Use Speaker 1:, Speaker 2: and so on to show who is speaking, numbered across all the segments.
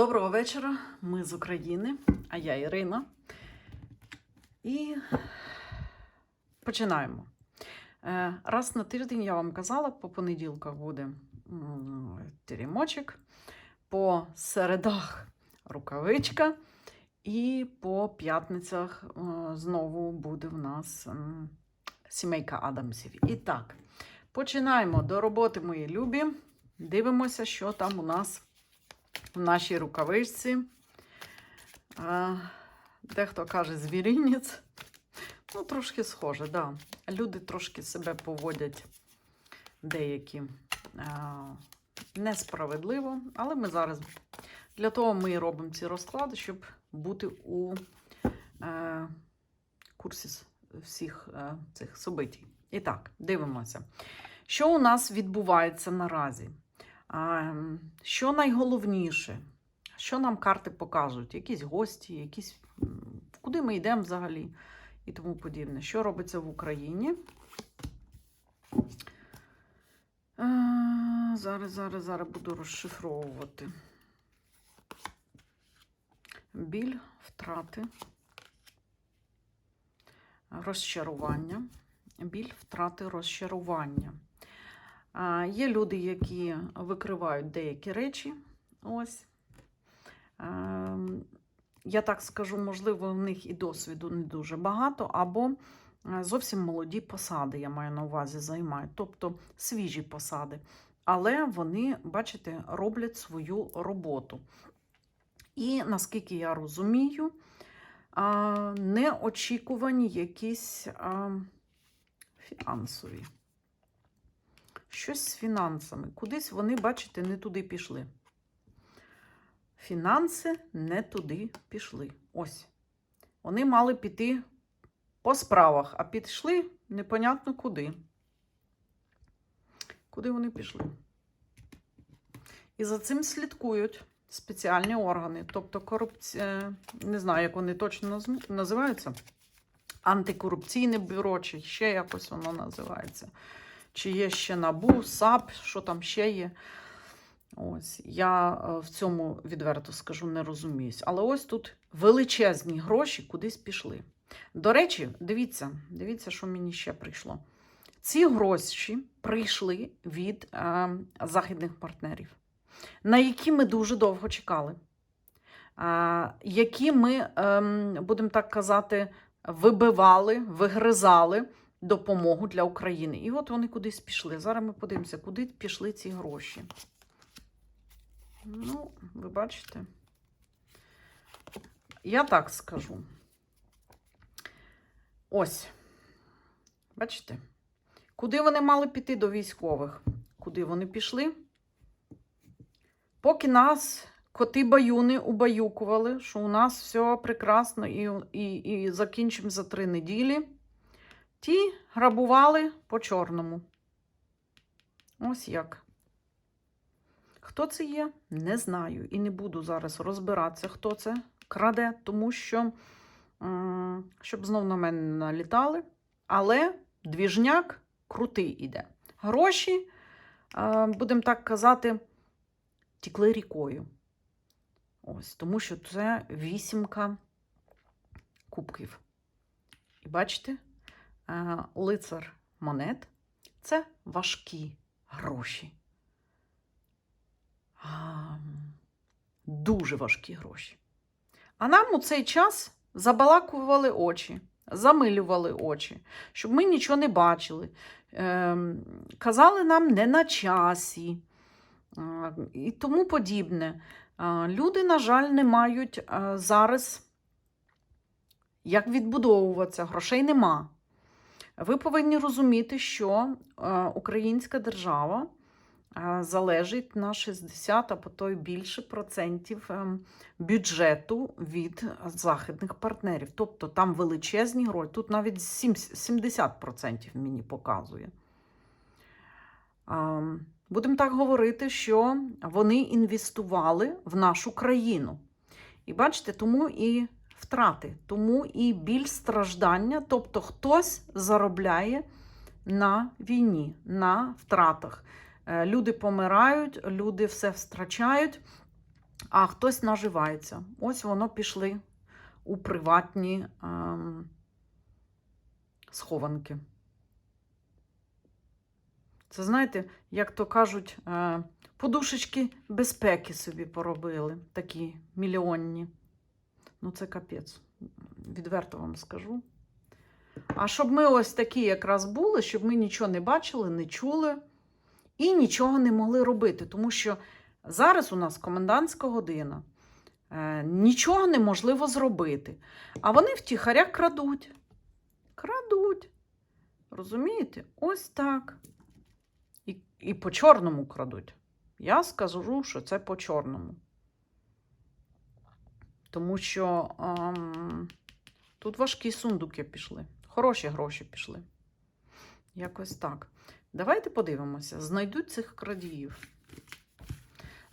Speaker 1: Доброго вечора. Ми з України, а я Ірина. І починаємо. Е, Раз на тиждень я вам казала, по понеділках буде м, по середах рукавичка, і по п'ятницях е, знову буде в нас сімейка Адамсів. І так, починаємо до роботи, мої любі. Дивимося, що там у нас в нашій рукавичці. Дехто каже звірінець. Ну, трошки схоже, так. Да. Люди трошки себе поводять деякі несправедливо, але ми зараз для того ми робимо ці розклади, щоб бути у е, курсі всіх е, цих событій. І так, дивимося. Що у нас відбувається наразі? А, м, Що найголовніше? Що нам карти покажуть? Якісь гості, якісь куди ми йдемо взагалі і тому подібне. Що робиться в Україні? Зараз, зараз, зараз буду розшифровувати. Біль, втрати, розчарування. Біль, втрати, розчарування. Є люди, які викривають деякі речі. Ось. Ем, Я так скажу, можливо, в них і досвіду не дуже багато, або е, зовсім молоді посади, я маю на увазі, займають, тобто свіжі посади. Але вони, бачите, роблять свою роботу. І наскільки я розумію, неочікувані якісь фінансові. Щось з фінансами. Кудись вони, бачите, не туди пішли. Фінанси не туди пішли. Ось. Вони мали піти по справах, а пішли непонятно куди. Куди вони пішли? І за цим слідкують спеціальні органи, тобто корупція, не знаю, як вони точно називаються. Антикорупційне бюро, чи ще якось воно називається. Чи є ще НАБУ, САП, що там ще є. Ось, я е, в цьому відверто скажу, не розуміюсь. Але ось тут величезні гроші кудись пішли. До речі, дивіться, дивіться, що мені ще прийшло. Ці гроші прийшли від е, західних партнерів, на які ми дуже довго чекали, е, які ми, е, будемо так казати, вибивали, вигризали допомогу для України. І от вони кудись пішли. Зараз ми подивимося, куди пішли ці гроші. Ну, ви бачите. Я так скажу. Ось. Бачите? Куди вони мали піти до військових? Куди вони пішли? Поки нас коти баюни убаюкували, що у нас все прекрасно і, і, і закінчимо за три неділі. Ті грабували по чорному. Ось як. Хто це є? Не знаю. І не буду зараз розбиратися, хто це краде, тому що, щоб знов на мене налітали. Але двіжняк крутий іде. Гроші, е, будемо так казати, тікли рікою. Ось, тому що це вісімка кубків. І бачите, лицар монет це важкі гроші. Дуже важкі гроші. А нам у цей час забалакували очі, замилювали очі, щоб ми нічого не бачили. Ем, казали нам не на часі і тому подібне. Люди, на жаль, не мають зараз як відбудовуватися, грошей нема. Ви повинні розуміти, що е, українська держава е, залежить на 60, а по то й більше процентів ем, бюджету від західних партнерів. Тобто там величезні гроші. Тут навіть 70% мені показує. Ем, Будемо так говорити, що вони інвестували в нашу країну. І бачите, тому і втрати, тому і біль страждання, тобто хтось заробляє на війні, на втратах. Е, Люди помирають, люди все втрачають. А хтось наживається. Ось воно пішли у приватні ем, схованки. Це знаєте, як то кажуть, е, подушечки безпеки собі поробили, такі мільйонні. Ну, це капець. Відверто вам скажу. А щоб ми ось такі якраз були, щоб ми нічого не бачили, не чули і нічого не могли робити. Тому що зараз у нас комендантська година. Е, нічого неможливо зробити. А вони втіхаря крадуть. Крадуть. Розумієте? Ось так. І, і по чорному крадуть. Я скажу, що це по чорному. Тому що ем, тут важкі сундуки пішли. Хороші гроші пішли. Якось так. Давайте подивимося, знайдуть цих крадіїв.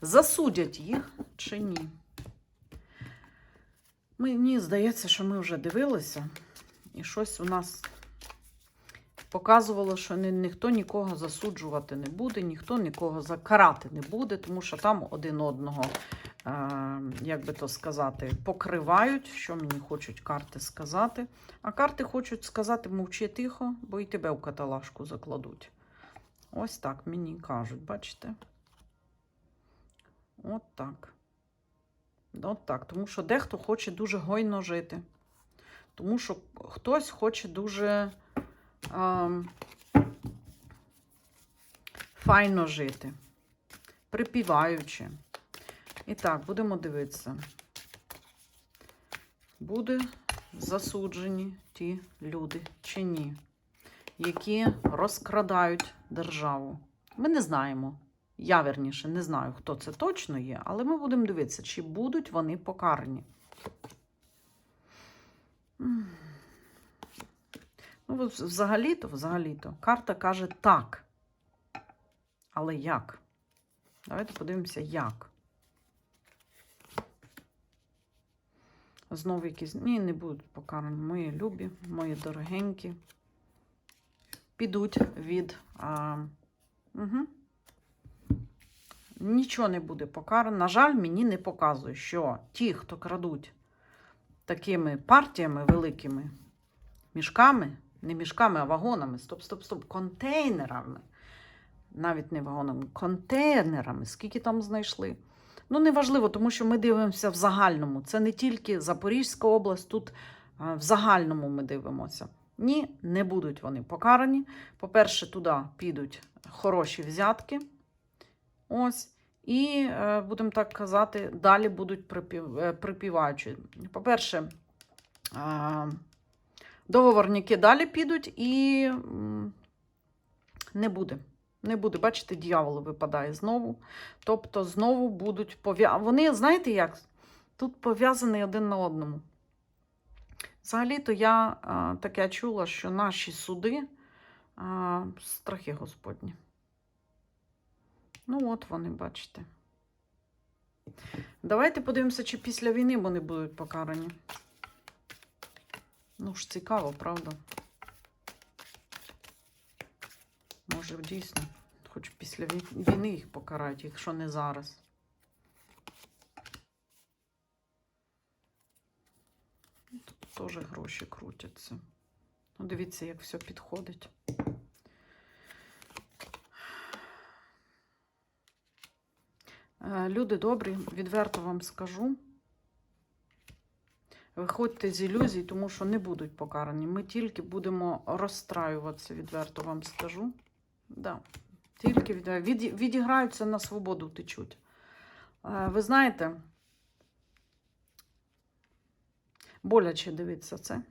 Speaker 1: Засудять їх чи ні? Мені здається, що ми вже дивилися, і щось у нас показувало, що ні, ніхто нікого засуджувати не буде, ніхто нікого закарати не буде, тому що там один одного, як би то сказати, покривають, що мені хочуть карти сказати. А карти хочуть сказати, мовчи тихо, бо і тебе в каталажку закладуть. Ось так мені кажуть, бачите? От так. От так. Тому що дехто хоче дуже гойно жити. Тому що хтось хоче дуже а, файно жити, припіваючи. І так, будемо дивитися. Буде засуджені ті люди чи ні, які розкрадають державу. Ми не знаємо. Я верніше не знаю, хто це точно є, але ми будемо дивитися, чи будуть вони покарані. Ну, взагалі-то, взагалі-то, карта каже так. Але як? Давайте подивимося, як. Знову якісь. Ні, не будуть покарані. Мої любі, мої дорогенькі. Підуть від. А, угу. Нічого не буде покарано. На жаль, мені не показує, що ті, хто крадуть такими партіями великими мішками, не мішками, а вагонами, стоп, стоп, стоп, контейнерами. Навіть не вагонами, контейнерами, скільки там знайшли. Ну, неважливо, тому що ми дивимося в загальному. Це не тільки Запорізька область, тут в загальному ми дивимося. Ні, не будуть вони покарані. По-перше, туди підуть хороші взятки. Ось. І, е, будемо так казати, далі будуть е, припіваючі. По-перше, е, договорники далі підуть і не буде. Не буде, бачите, дьявол випадає знову. Тобто, знову будуть пов'язані. Вони, знаєте як? Тут пов'язані один на одному. Взагалі-то я таке чула, що наші суди а, страхи Господні. Ну, от вони, бачите. Давайте подивимося, чи після війни вони будуть покарані. Ну ж цікаво, правда? Може, дійсно, хоч після війни їх покарають, якщо не зараз. Тут теж гроші крутяться. Ну, дивіться, як все підходить. Е, Люди добрі, відверто вам скажу. Виходьте з ілюзій, тому що не будуть покарані. Ми тільки будемо розстраюватися, відверто вам скажу. Да. Тільки від... від... відіграються на свободу течуть. Е, Ви знаєте, боляче дивитися це.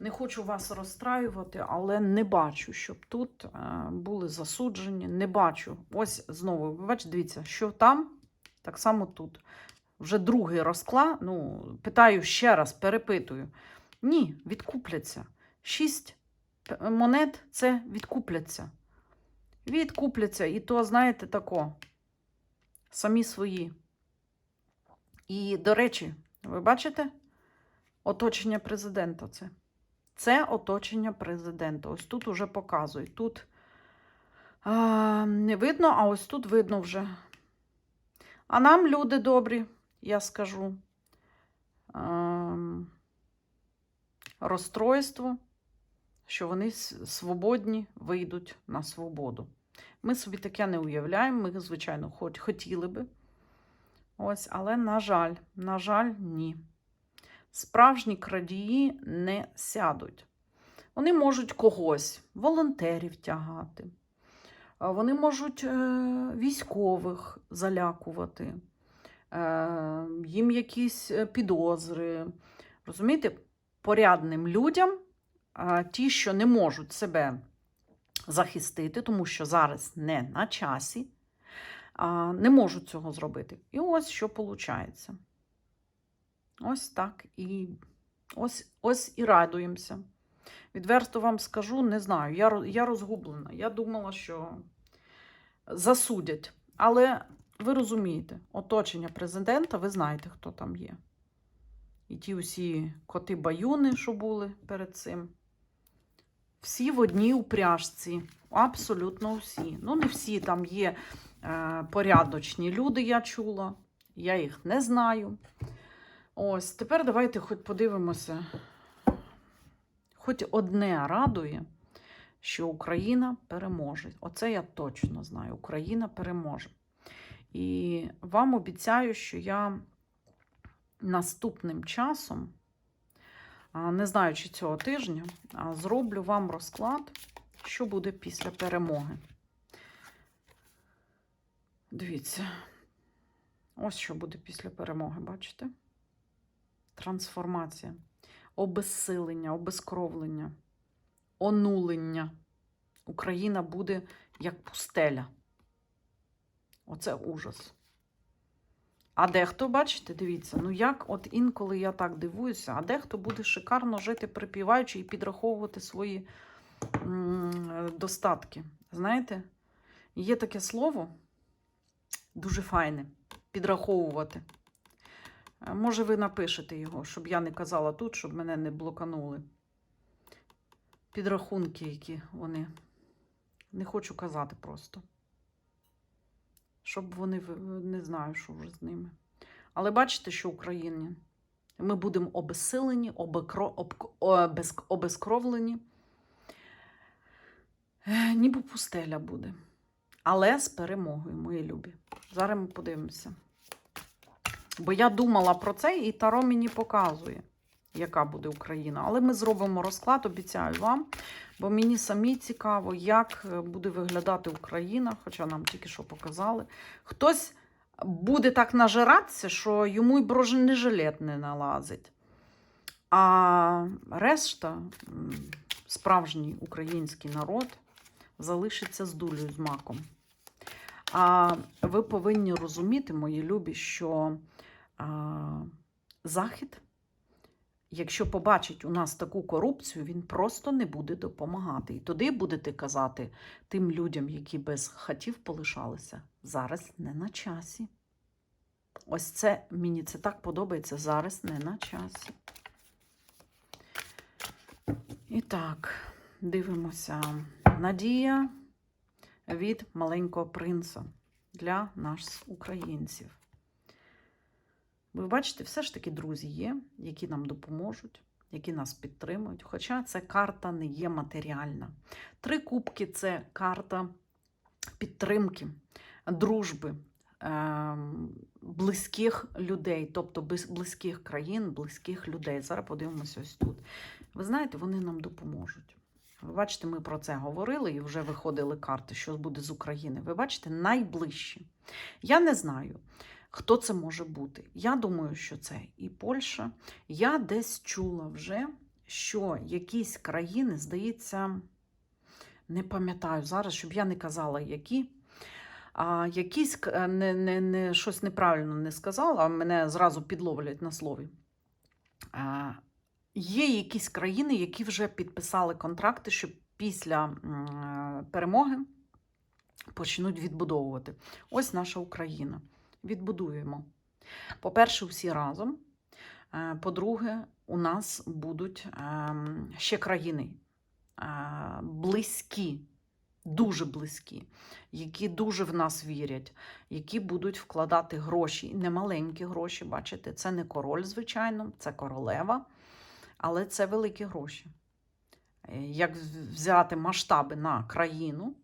Speaker 1: Не хочу вас розстраювати, але не бачу, щоб тут е, були засуджені. Не бачу. Ось знову, бачите, дивіться, що там, так само тут. Вже другий розклад. Ну, питаю ще раз, перепитую. Ні, відкупляться. Шість монет це відкупляться. Відкупляться. І то, знаєте, тако. Самі свої. І, до речі, ви бачите? Оточення президента це. Це оточення президента. Ось тут уже показують. Тут а, не видно, а ось тут видно вже. А нам, люди добрі, я скажу, ем, розстройство, що вони свободні вийдуть на свободу. Ми собі таке не уявляємо, ми, звичайно, хоч хотіли би. Ось, але, на жаль, на жаль, ні. Справжні крадії не сядуть. Вони можуть когось, волонтерів тягати. Вони можуть е, військових залякувати, е, їм якісь е, підозри. Розумієте, порядним людям, ті, що не можуть себе захистити, тому що зараз не на часі, не можуть цього зробити. І ось що виходить. Ось так і ось, ось і радуємося. Відверто вам скажу, не знаю. Я, я розгублена. Я думала, що засудять. Але ви розумієте, оточення президента, ви знаєте, хто там є. І ті усі коти-баюни, що були перед цим. Всі в одній упряжці. Абсолютно всі. Ну, не всі там є е, порядочні люди, я чула. Я їх не знаю. Ось, тепер давайте хоч подивимося. Хоч одне радує, що Україна переможе. Оце я точно знаю. Україна переможе. І вам обіцяю, що я наступним часом, не знаю, чи цього тижня, зроблю вам розклад, що буде після перемоги. Дивіться, ось що буде після перемоги, бачите? Трансформація, обезсилення, обезкровлення, онулення. Україна буде як пустеля. Оце ужас. А дехто, бачите, дивіться, ну як от інколи я так дивуюся, а дехто буде шикарно жити, припіваючи і підраховувати свої достатки. Знаєте, є таке слово дуже файне підраховувати. Е, Може, ви напишете його, щоб я не казала тут, щоб мене не блоканули. Підрахунки, які вони. Не хочу казати просто. Щоб вони не знаю, що вже з ними. Але бачите, що Україні. Ми будемо обесилені, обезкровлені. Е, Ніби пустеля буде. Але з перемогою, мої любі. Зараз ми подивимося. Бо я думала про це, і Таро мені показує, яка буде Україна. Але ми зробимо розклад, обіцяю вам. Бо мені самі цікаво, як е, буде виглядати Україна, хоча нам тільки що показали. Хтось буде так нажиратися, що йому й бронежилет не налазить. А решта, справжній український народ, залишиться з дулею з маком. А ви повинні розуміти, мої любі, що а, Захід, якщо побачить у нас таку корупцію, він просто не буде допомагати. І тоді будете казати тим людям, які без хатів полишалися, зараз не на часі. Ось це мені це так подобається, зараз не на часі. І так, дивимося. Надія від маленького принца для нас, українців. Ви бачите, все ж таки друзі є, які нам допоможуть, які нас підтримують. Хоча ця карта не є матеріальна. Три кубки це карта підтримки, дружби, ем, близьких людей, тобто близьких країн, близьких людей. Зараз подивимося ось тут. Ви знаєте, вони нам допоможуть. Ви бачите, ми про це говорили і вже виходили карти, що буде з України. Ви бачите, найближчі. Я не знаю, хто це може бути. Я думаю, що це і Польща. Я десь чула вже, що якісь країни, здається, не пам'ятаю зараз, щоб я не казала, які. А якісь е, не, не, не, щось неправильно не сказала, а мене зразу підловлять на слові. А, є якісь країни, які вже підписали контракти, що після е, перемоги почнуть відбудовувати. Ось наша Україна. Відбудуємо. По-перше, всі разом. Е, По-друге, у нас будуть ем, ще країни е, близькі дуже близькі, які дуже в нас вірять, які будуть вкладати гроші, і немаленькі гроші, бачите, це не король, звичайно, це королева, але це великі гроші. Е, Як взяти масштаби на країну,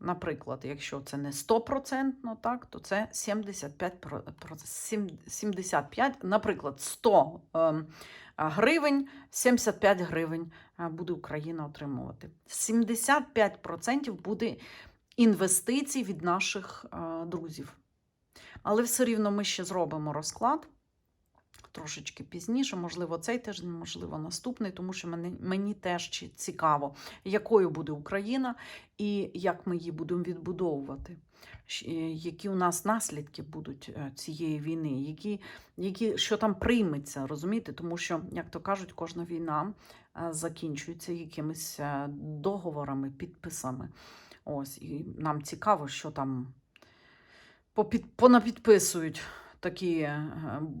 Speaker 1: наприклад, якщо це не 100%, так, то це 75%, про- про- 75, наприклад, 100 ем, гривень, 75 гривень буде Україна отримувати. 75% буде інвестицій від наших друзів. Але все рівно ми ще зробимо розклад трошечки пізніше, можливо, цей тиждень, можливо, наступний, тому що мені, мені теж цікаво, якою буде Україна і як ми її будемо відбудовувати. Е, Які у нас наслідки будуть е, цієї війни, які, які, що там прийметься, розумієте? Тому що, як то кажуть, кожна війна е, закінчується якимись договорами, підписами. Ось, і нам цікаво, що там понапідписують такі е,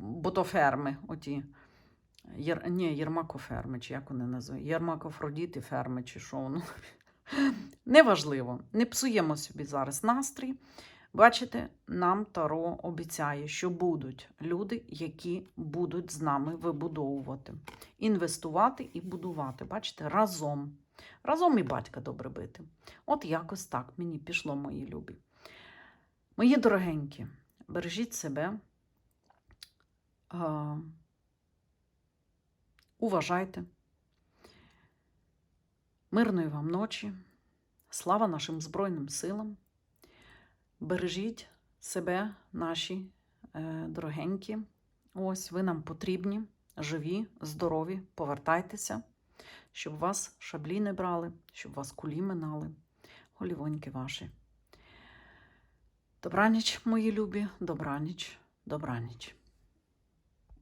Speaker 1: ботоферми, оті. Єр, ні, єрмакоферми, чи як вони називають? Єрмакофродіти ферми, чи що воно. Неважливо, не псуємо собі зараз настрій. Бачите, нам Таро обіцяє, що будуть люди, які будуть з нами вибудовувати, інвестувати і будувати. Бачите, разом. Разом і батька добре бити. От якось так мені пішло, мої любі. Мої дорогенькі, бережіть себе. Уважайте. Мирної вам ночі. Слава нашим Збройним силам. Бережіть себе, наші е, дорогенькі. Ось ви нам потрібні, живі, здорові, повертайтеся, щоб вас шаблі не брали, щоб вас кулі минали, голівоньки ваші. Добраніч, мої любі, добраніч, добраніч.